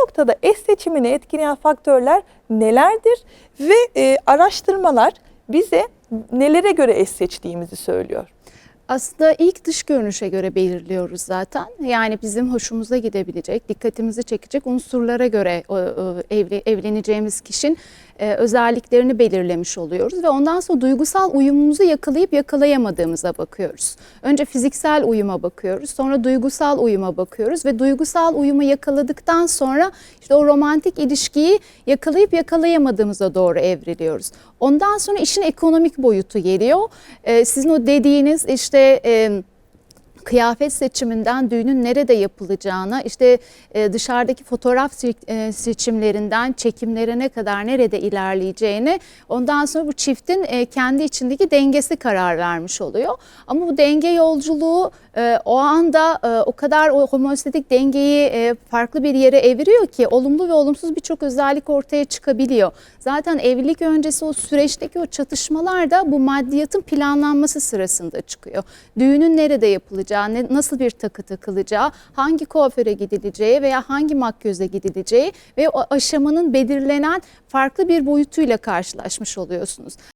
noktada eş seçimini etkileyen faktörler nelerdir ve e, araştırmalar bize nelere göre eş seçtiğimizi söylüyor. Aslında ilk dış görünüşe göre belirliyoruz zaten. Yani bizim hoşumuza gidebilecek, dikkatimizi çekecek unsurlara göre evli, evleneceğimiz kişinin e, özelliklerini belirlemiş oluyoruz ve ondan sonra duygusal uyumumuzu yakalayıp yakalayamadığımıza bakıyoruz. Önce fiziksel uyuma bakıyoruz, sonra duygusal uyuma bakıyoruz ve duygusal uyumu yakaladıktan sonra işte o romantik ilişkiyi yakalayıp yakalayamadığımıza doğru evriliyoruz. Ondan sonra işin ekonomik boyutu geliyor. Ee, sizin o dediğiniz işte e, kıyafet seçiminden düğünün nerede yapılacağına, işte e, dışarıdaki fotoğraf e, seçimlerinden çekimlerine kadar nerede ilerleyeceğini ondan sonra bu çiftin e, kendi içindeki dengesi karar vermiş oluyor. Ama bu denge yolculuğu o anda o kadar o homoseksüellik dengeyi farklı bir yere eviriyor ki olumlu ve olumsuz birçok özellik ortaya çıkabiliyor. Zaten evlilik öncesi o süreçteki o çatışmalar da bu maddiyatın planlanması sırasında çıkıyor. Düğünün nerede yapılacağı, ne- nasıl bir takı takılacağı, hangi kuaföre gidileceği veya hangi makyöze gidileceği ve o aşamanın belirlenen farklı bir boyutuyla karşılaşmış oluyorsunuz.